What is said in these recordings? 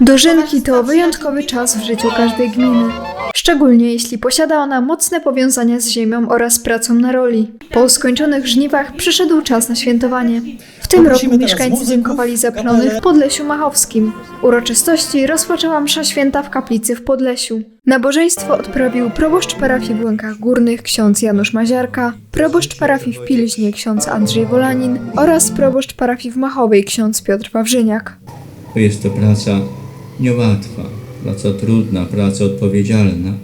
Dożynki to wyjątkowy czas w życiu każdej gminy. Szczególnie jeśli posiada ona mocne powiązania z ziemią oraz pracą na roli. Po skończonych żniwach przyszedł czas na świętowanie. W tym roku mieszkańcy dziękowali za plony kapelę. w Podlesiu Machowskim. Uroczystości rozpoczęła msza święta w kaplicy w Podlesiu. Nabożeństwo odprawił proboszcz parafii w Łękach Górnych ksiądz Janusz Maziarka, proboszcz parafii w Pilźnie ksiądz Andrzej Wolanin oraz proboszcz parafii w Machowej ksiądz Piotr Wawrzyniak. To jest to praca niełatwa, praca trudna, praca odpowiedzialna.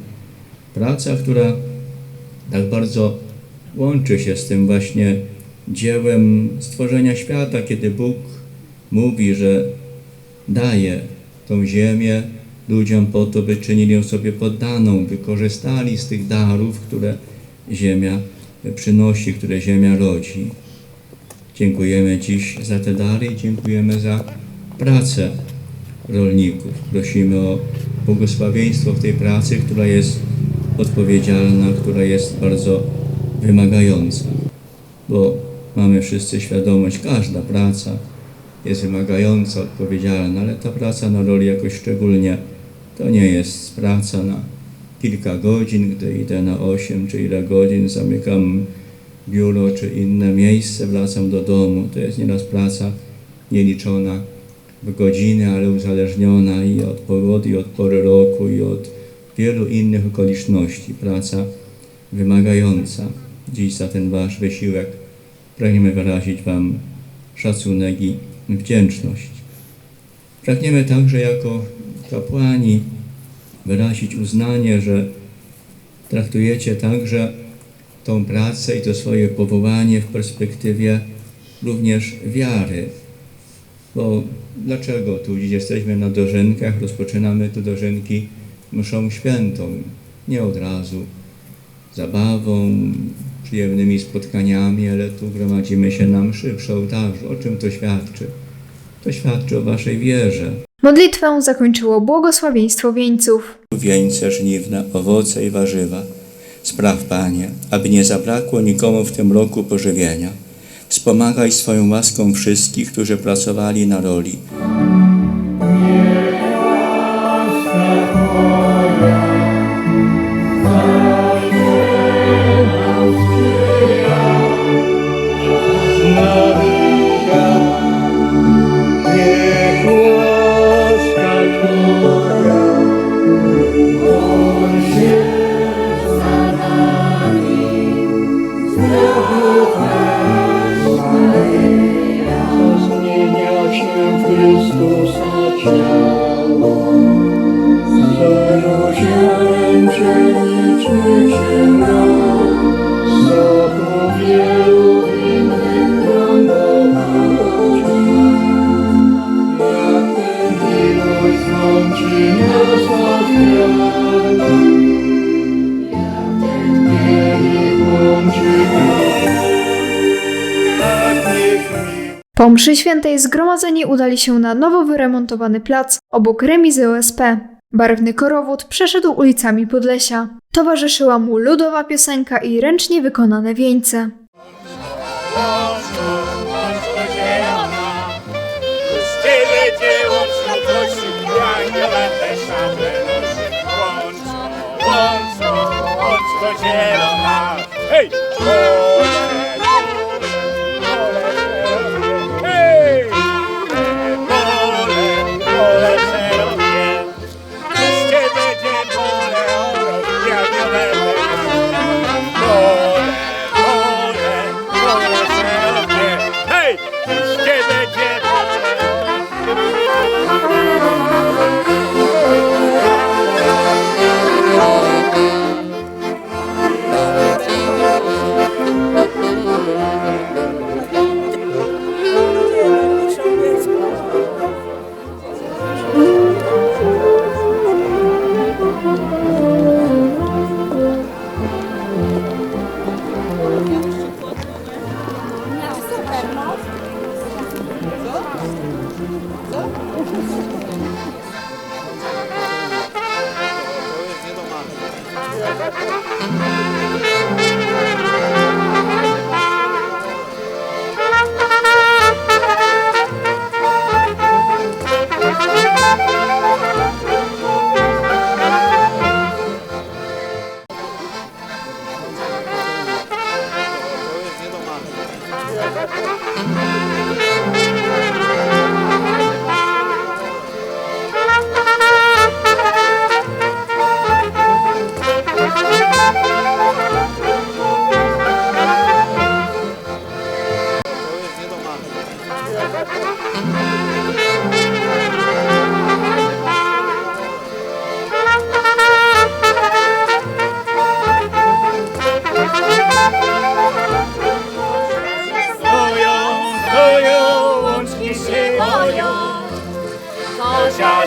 Praca, która tak bardzo łączy się z tym właśnie dziełem stworzenia świata, kiedy Bóg mówi, że daje tą ziemię ludziom po to, by czynili ją sobie poddaną, by korzystali z tych darów, które ziemia przynosi, które ziemia rodzi. Dziękujemy dziś za te dary i dziękujemy za pracę rolników. Prosimy o błogosławieństwo w tej pracy, która jest odpowiedzialna, która jest bardzo wymagająca, bo mamy wszyscy świadomość, każda praca jest wymagająca, odpowiedzialna, ale ta praca na roli jakoś szczególnie to nie jest praca na kilka godzin, gdy idę na 8 czy ile godzin, zamykam biuro czy inne miejsce, wracam do domu. To jest nieraz praca nieliczona godziny, ale uzależniona i od pogody, i od pory roku, i od wielu innych okoliczności. Praca wymagająca. Dziś za ten Wasz wysiłek pragniemy wyrazić Wam szacunek i wdzięczność. Pragniemy także jako kapłani wyrazić uznanie, że traktujecie także tą pracę i to swoje powołanie w perspektywie również wiary. Bo dlaczego tu dziś jesteśmy na dożynkach, rozpoczynamy tu dożynki mszą świętą, nie od razu zabawą, przyjemnymi spotkaniami, ale tu gromadzimy się na mszy przy ołtarzu. O czym to świadczy? To świadczy o waszej wierze. Modlitwę zakończyło błogosławieństwo wieńców. Wieńce żniwne, owoce i warzywa. Spraw, Panie, aby nie zabrakło nikomu w tym roku pożywienia. Wspomagaj swoją łaską wszystkich, którzy pracowali na roli. you. Mszy świętej zgromadzeni udali się na nowo wyremontowany plac obok remizy OSP. Barwny korowód przeszedł ulicami Podlesia. Towarzyszyła mu ludowa piosenka i ręcznie wykonane wieńce. Tyle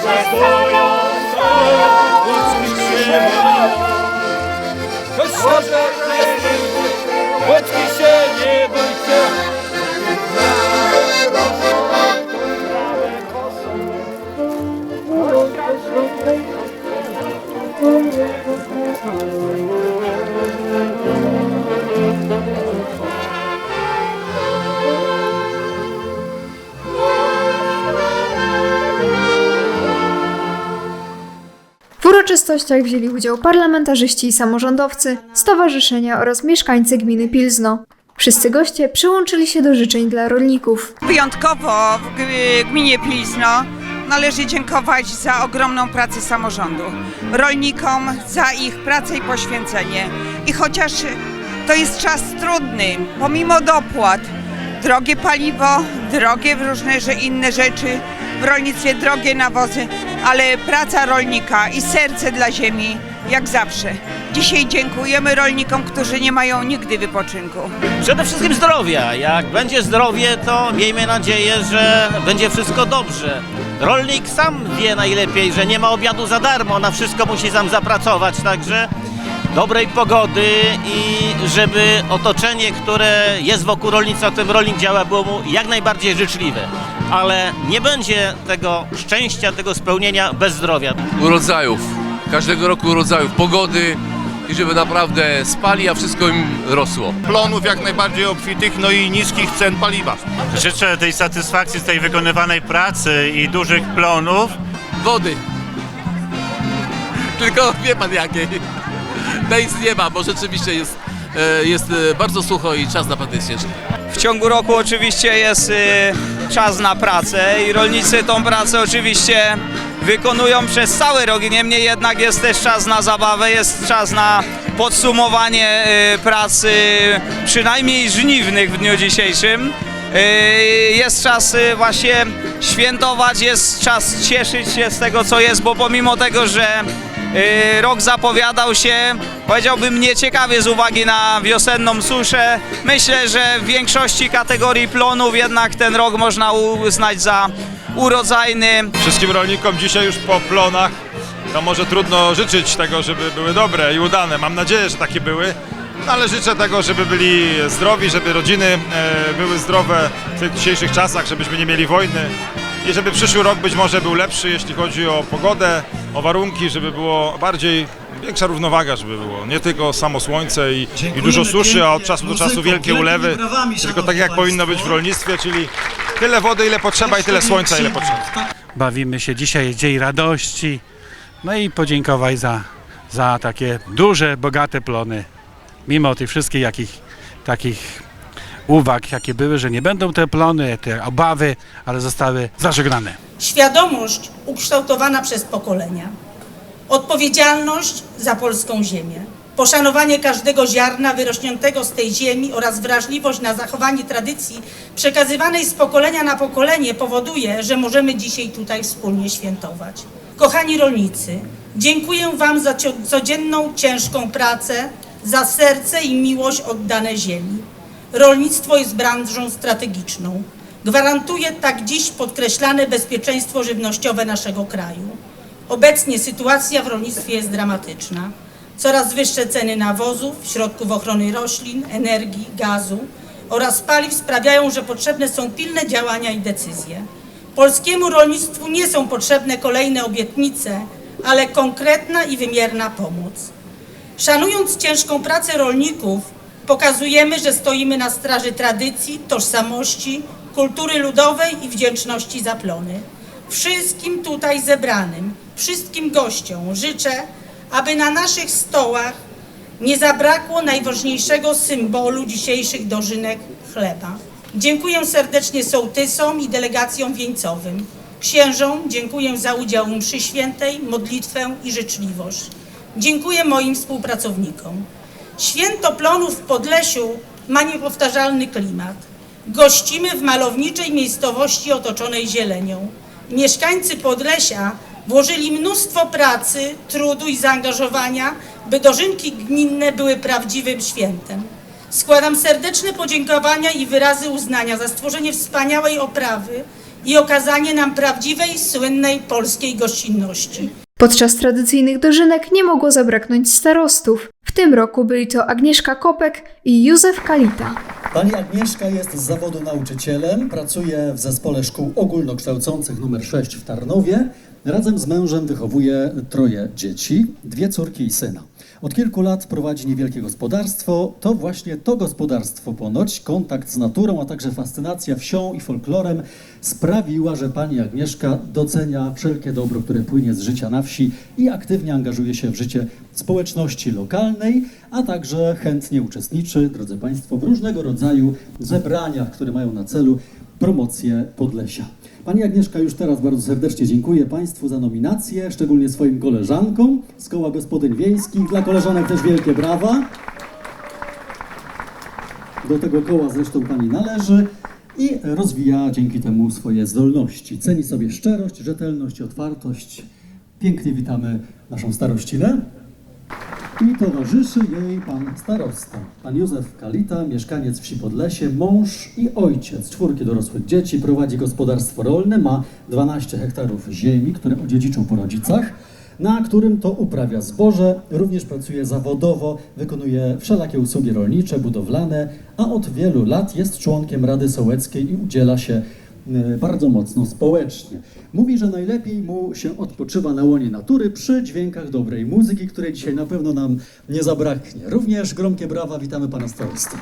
Господь, Господь, Господь, uroczystościach wzięli udział parlamentarzyści i samorządowcy, stowarzyszenia oraz mieszkańcy gminy Pilzno. Wszyscy goście przyłączyli się do życzeń dla rolników. Wyjątkowo w gminie Pilzno należy dziękować za ogromną pracę samorządu, rolnikom za ich pracę i poświęcenie. I chociaż to jest czas trudny, pomimo dopłat, drogie paliwo, drogie różne inne rzeczy, w rolnictwie drogie nawozy, ale praca rolnika i serce dla ziemi jak zawsze. Dzisiaj dziękujemy rolnikom, którzy nie mają nigdy wypoczynku. Przede wszystkim zdrowia. Jak będzie zdrowie, to miejmy nadzieję, że będzie wszystko dobrze. Rolnik sam wie najlepiej, że nie ma obiadu za darmo, na wszystko musi sam zapracować, także dobrej pogody i żeby otoczenie, które jest wokół rolnictwa, w którym rolnik działa, było mu jak najbardziej życzliwe. Ale nie będzie tego szczęścia, tego spełnienia bez zdrowia. urodzajów, każdego roku urodzajów, pogody i żeby naprawdę spali, a wszystko im rosło. plonów jak najbardziej obfitych, no i niskich cen paliwa. Życzę tej satysfakcji z tej wykonywanej pracy i dużych plonów. Wody. Tylko wie pan jakiej. Tej nie ma, bo rzeczywiście jest, e, jest e, bardzo sucho i czas naprawdę jest ciężki. W ciągu roku oczywiście jest y, czas na pracę i rolnicy tą pracę oczywiście wykonują przez cały rok. Niemniej jednak jest też czas na zabawę, jest czas na podsumowanie y, pracy przynajmniej żniwnych w dniu dzisiejszym. Y, Jest czas y, właśnie świętować, jest czas cieszyć się z tego co jest, bo pomimo tego, że rok zapowiadał się, powiedziałbym nieciekawie z uwagi na wiosenną suszę. Myślę, że w większości kategorii plonów jednak ten rok można uznać za urodzajny. Wszystkim rolnikom dzisiaj już po plonach, to może trudno życzyć tego, żeby były dobre i udane. Mam nadzieję, że takie były. No ale życzę tego, żeby byli zdrowi, żeby rodziny e, były zdrowe w tych dzisiejszych czasach, żebyśmy nie mieli wojny i żeby przyszły rok być może był lepszy, jeśli chodzi o pogodę, o warunki, żeby było bardziej większa równowaga, żeby było. Nie tylko samo słońce i, i dużo suszy, a od czasu do czasu wielkie ulewy, tylko tak jak powinno być w rolnictwie, czyli tyle wody, ile potrzeba i tyle słońca, ile potrzeba. bawimy się dzisiaj, dzień radości. No i podziękować za, za takie duże, bogate plony. Mimo tych wszystkich jakich, takich uwag, jakie były, że nie będą te plony, te obawy, ale zostały zażegnane. Świadomość ukształtowana przez pokolenia, odpowiedzialność za polską ziemię, poszanowanie każdego ziarna wyrośniętego z tej ziemi oraz wrażliwość na zachowanie tradycji przekazywanej z pokolenia na pokolenie powoduje, że możemy dzisiaj tutaj wspólnie świętować. Kochani rolnicy, dziękuję Wam za codzienną, ciężką pracę, za serce i miłość oddane ziemi. Rolnictwo jest branżą strategiczną. Gwarantuje tak dziś podkreślane bezpieczeństwo żywnościowe naszego kraju. Obecnie sytuacja w rolnictwie jest dramatyczna. Coraz wyższe ceny nawozów, środków ochrony roślin, energii, gazu oraz paliw sprawiają, że potrzebne są pilne działania i decyzje. Polskiemu rolnictwu nie są potrzebne kolejne obietnice, ale konkretna i wymierna pomoc. Szanując ciężką pracę rolników, pokazujemy, że stoimy na straży tradycji, tożsamości, kultury ludowej i wdzięczności za plony. Wszystkim tutaj zebranym, wszystkim gościom życzę, aby na naszych stołach nie zabrakło najważniejszego symbolu dzisiejszych dożynek chleba. Dziękuję serdecznie sołtysom i delegacjom wieńcowym. Księżom dziękuję za udział w mszy świętej, modlitwę i życzliwość. Dziękuję moim współpracownikom. Święto Plonów w Podlesiu ma niepowtarzalny klimat. Gościmy w malowniczej miejscowości otoczonej zielenią. Mieszkańcy Podlesia włożyli mnóstwo pracy, trudu i zaangażowania, by dożynki gminne były prawdziwym świętem. Składam serdeczne podziękowania i wyrazy uznania za stworzenie wspaniałej oprawy i okazanie nam prawdziwej, słynnej polskiej gościnności. Podczas tradycyjnych dożynek nie mogło zabraknąć starostów. W tym roku byli to Agnieszka Kopek i Józef Kalita. Pani Agnieszka jest z zawodu nauczycielem, pracuje w zespole szkół ogólnokształcących nr 6 w Tarnowie. Razem z mężem wychowuje troje dzieci, dwie córki i syna. Od kilku lat prowadzi niewielkie gospodarstwo. To właśnie to gospodarstwo ponoć, kontakt z naturą, a także fascynacja wsią i folklorem sprawiła, że pani Agnieszka docenia wszelkie dobro, które płynie z życia na wsi i aktywnie angażuje się w życie społeczności lokalnej, a także chętnie uczestniczy, drodzy Państwo, w różnego rodzaju zebraniach, które mają na celu promocję Podlesia. Pani Agnieszka już teraz bardzo serdecznie dziękuję Państwu za nominację, szczególnie swoim koleżankom z Koła Gospodyń Wiejskich. Dla koleżanek też wielkie brawa. Do tego koła zresztą Pani należy i rozwija dzięki temu swoje zdolności. Ceni sobie szczerość, rzetelność, otwartość. Pięknie witamy naszą starościnę. I towarzyszy jej pan starosta, pan Józef Kalita, mieszkaniec wsi Podlesie, mąż i ojciec. Czwórki dorosłych dzieci, prowadzi gospodarstwo rolne, ma 12 hektarów ziemi, które odziedziczył po rodzicach, na którym to uprawia zboże, również pracuje zawodowo, wykonuje wszelakie usługi rolnicze, budowlane, a od wielu lat jest członkiem Rady Sołeckiej i udziela się bardzo mocno społecznie. Mówi, że najlepiej mu się odpoczywa na łonie natury przy dźwiękach dobrej muzyki, której dzisiaj na pewno nam nie zabraknie. Również gromkie brawa, witamy pana starosty.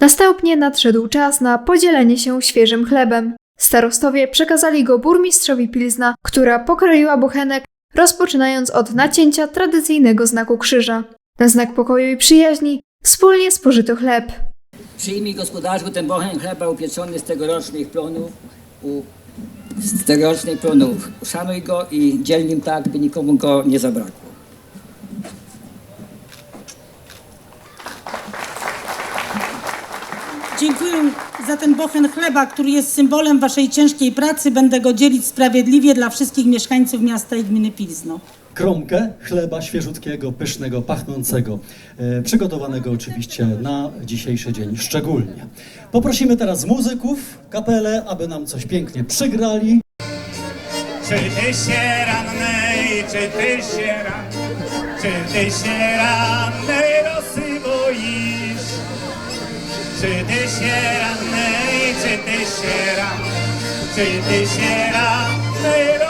Następnie nadszedł czas na podzielenie się świeżym chlebem. Starostowie przekazali go burmistrzowi Pilzna, która pokroiła bochenek, rozpoczynając od nacięcia tradycyjnego znaku krzyża. Na znak pokoju i przyjaźni wspólnie spożyto chleb. Przyjmij gospodarzu ten bochen chleba upieczony z tegorocznych plonów, u, z tegorocznych plonów. Szanuj go i dziel nim tak, by nikomu go nie zabrakło. Dziękuję za ten bochen chleba, który jest symbolem waszej ciężkiej pracy. Będę go dzielić sprawiedliwie dla wszystkich mieszkańców miasta i gminy Pilzno. Kromkę chleba świeżutkiego, pysznego, pachnącego, e, przygotowanego oczywiście na dzisiejszy dzień szczególnie. Poprosimy teraz muzyków, kapelę, aby nam coś pięknie przygrali. Czy ty się rannej, czy ty się rannej, czy ty się rannej rosy boisz? Czy ty się rannej, czy ty się rannej, czy ty się rannej rosy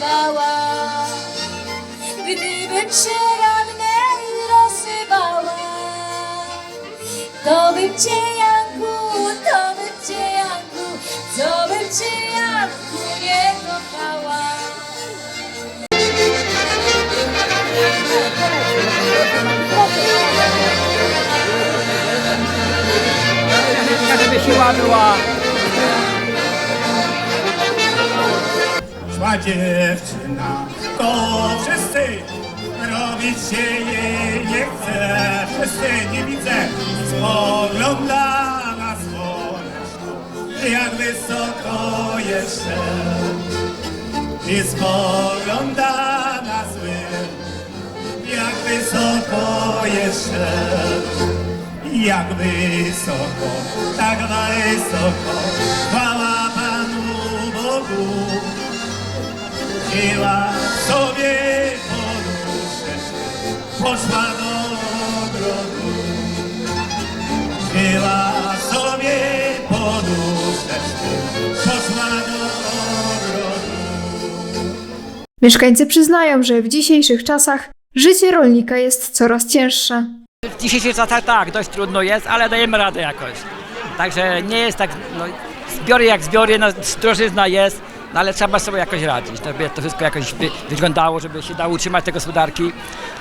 rozsywała, gdybym się rannej rozsywała, to bym cię Janku, to bym cię Janku, co bym cię Janku nie kochała. Żeby siła była. Szła dziewczyna, to wszyscy robić się jej nie chce. Wszyscy nie widzę, spogląda na słoneczko, jak wysoko jeszcze. I spogląda na zły, jak wysoko jeszcze. Jak wysoko, tak wysoko, chwała Panu Bogu. Wzięła sobie poduszeczkę, poszła do ogrodu. Wzięła sobie poszła do ogrodu. Mieszkańcy przyznają, że w dzisiejszych czasach życie rolnika jest coraz cięższe. W dzisiejszych czasach tak, dość trudno jest, ale dajemy radę jakoś. Także nie jest tak, no, zbiory jak zbiory, no, drożyzna jest, no, ale trzeba sobie jakoś radzić, żeby to wszystko jakoś wy, wyglądało, żeby się dało utrzymać te gospodarki.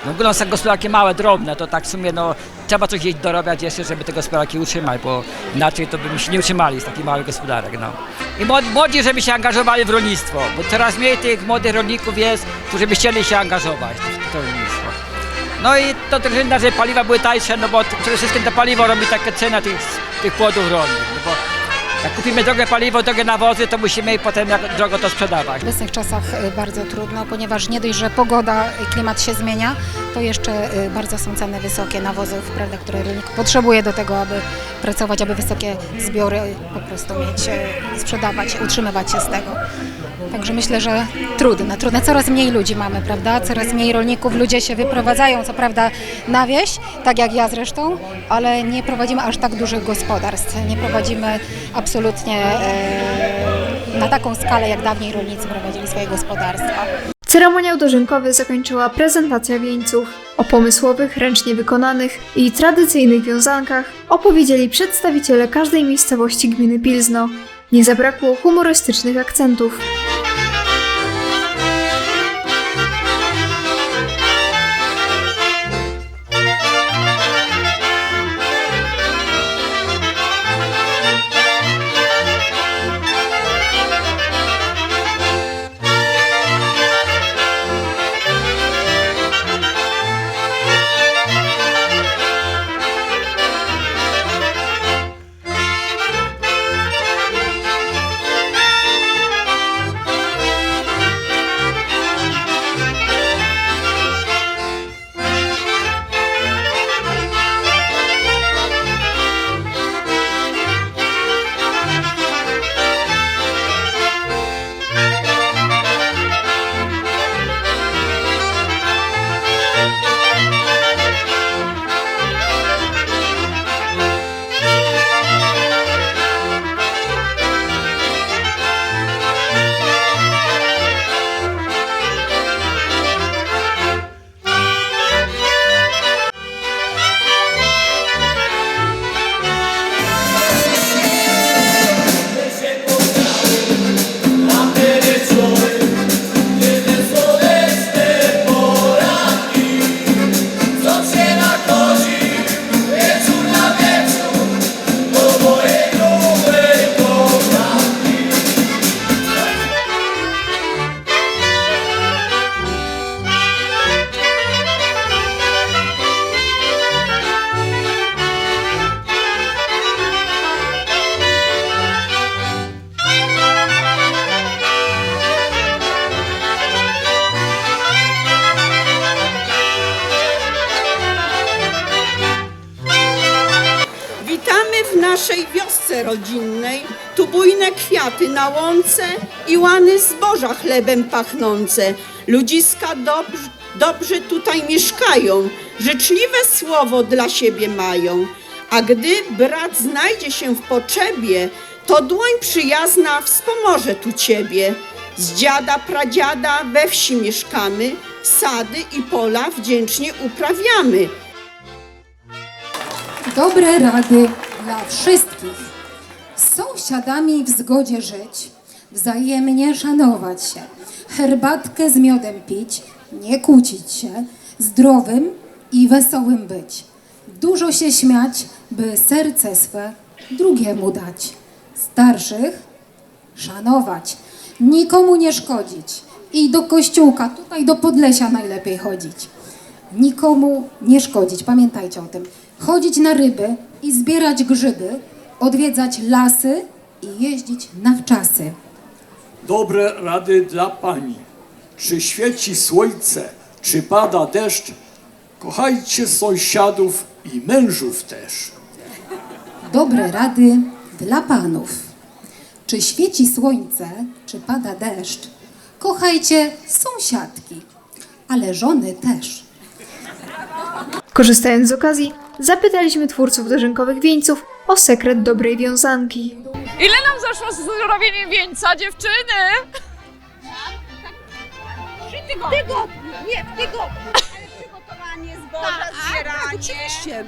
No, no są gospodarki małe, drobne, to tak w sumie no, trzeba coś gdzieś dorobiać jeszcze, żeby te gospodarki utrzymać, bo inaczej to by się nie utrzymali z takich małych gospodarek. No. I młodzi- żeby się angażowali w rolnictwo, bo coraz mniej tych młodych rolników jest, którzy by chcieli się angażować w to rolnictwo. No i to też inna, że paliwa były tańsze, no bo przede wszystkim to paliwo robi takie cenę tych, tych płodów rolnych. No bo Jak kupimy drogie paliwo, drogie nawozy, to musimy potem drogo to sprzedawać. W obecnych czasach y, bardzo trudno, ponieważ nie dość, że pogoda, y, klimat się zmienia, to jeszcze y, bardzo są ceny wysokie nawozów, prawda, które rolnik potrzebuje do tego, aby pracować, aby wysokie zbiory po prostu mieć, sprzedawać, utrzymywać się z tego. Także myślę, że trudne, trudne. Coraz mniej ludzi mamy, prawda? Coraz mniej rolników, ludzie się wyprowadzają, co prawda na wieś, tak jak ja zresztą, ale nie prowadzimy aż tak dużych gospodarstw. Nie prowadzimy absolutnie e, na taką skalę, jak dawniej rolnicy prowadzili swoje gospodarstwa. Ceremoniał dożynkowy zakończyła prezentacja wieńców. O pomysłowych, ręcznie wykonanych i tradycyjnych wiązankach opowiedzieli przedstawiciele każdej miejscowości gminy Pilzno. Nie zabrakło humorystycznych akcentów. Chlebem pachnące. Ludziska dobrzy, dobrzy tutaj mieszkają, życzliwe słowo dla siebie mają. A gdy brat znajdzie się w potrzebie, to dłoń przyjazna wspomoże tu ciebie. Z dziada, pradziada we wsi mieszkamy, sady i pola wdzięcznie uprawiamy. Dobre rady dla wszystkich. Z sąsiadami w zgodzie żyć, wzajemnie szanować się, herbatkę z miodem pić, nie kłócić się, zdrowym i wesołym być. Dużo się śmiać, by serce swe drugiemu dać. Starszych szanować, nikomu nie szkodzić i do kościółka, tutaj do Podlesia najlepiej chodzić. Nikomu nie szkodzić, pamiętajcie o tym. Chodzić na ryby i zbierać grzyby, odwiedzać lasy i jeździć na wczasy. Dobre rady dla pani. Czy świeci słońce, czy pada deszcz, kochajcie sąsiadów i mężów też. Dobre rady dla panów. Czy świeci słońce, czy pada deszcz, kochajcie sąsiadki, ale żony też. Korzystając z okazji, zapytaliśmy twórców dożynkowych wieńców o sekret dobrej wiązanki. Ile nam zaszło z zrobieniem wieńca, dziewczyny? Trzy tygodnie. Nie, w tygodniu. Przygotowanie zboża, zbieranie. Oczywiście.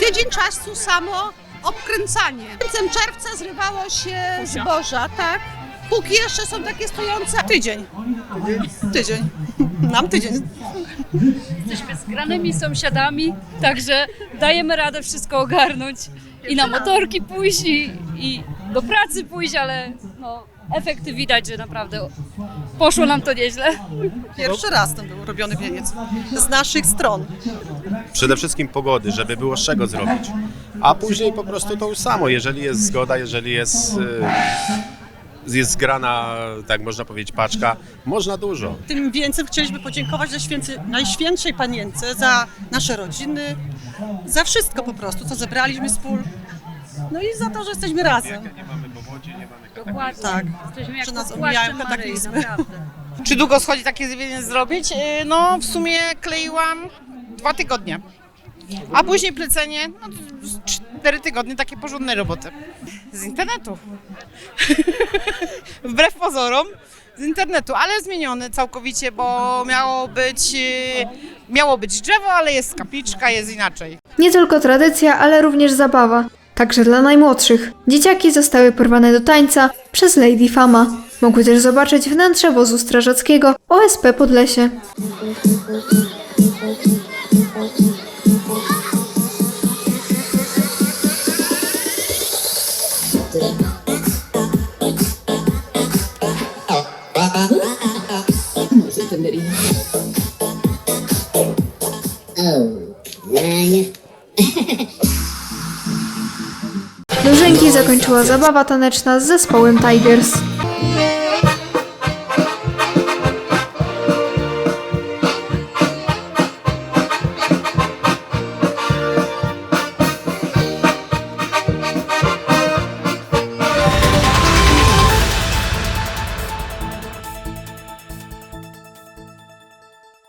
Tydzień czasu samo obkręcanie. Końcem czerwca zrywało się zboża, tak? Póki jeszcze są takie stojące. Tydzień. Tydzień. Nam tydzień. Jesteśmy zgranymi sąsiadami, także dajemy radę wszystko ogarnąć. I na motorki pójść, i, i do pracy pójść, ale no, efekty widać, że naprawdę Poszło nam to nieźle. Pierwszy raz ten był robiony wieniec z naszych stron. Przede wszystkim pogody, żeby było z czego zrobić. A później po prostu to już samo, jeżeli jest zgoda, jeżeli jest, y, jest zgrana, tak można powiedzieć, paczka, można dużo. Tym więcej chcieliśmy podziękować za Najświętszej Panience, za nasze rodziny, za wszystko po prostu, co zebraliśmy wspól. No i za to, że jesteśmy razem. Dokładnie. Tak, Jesteśmy jak że nas pod omijają płaszczem Maryi, kataklizmy. naprawdę. Czy długo schodzi takie wieniec zrobić? Yy, No, w sumie kleiłam dwa tygodnie. A później plecenie, no, z cztery tygodnie, takie porządne roboty. Z internetu. Wbrew pozorom, z internetu, ale zmieniony całkowicie, bo miało być, yy, miało być drzewo, ale jest kapliczka, jest inaczej. Nie tylko tradycja, ale również zabawa. Także dla najmłodszych. Dzieciaki zostały porwane do tańca przez Lady Fama. Mogły też zobaczyć wnętrze wozu strażackiego OSP Podlesie. Zakończyła zabawa taneczna z zespołem Tigers.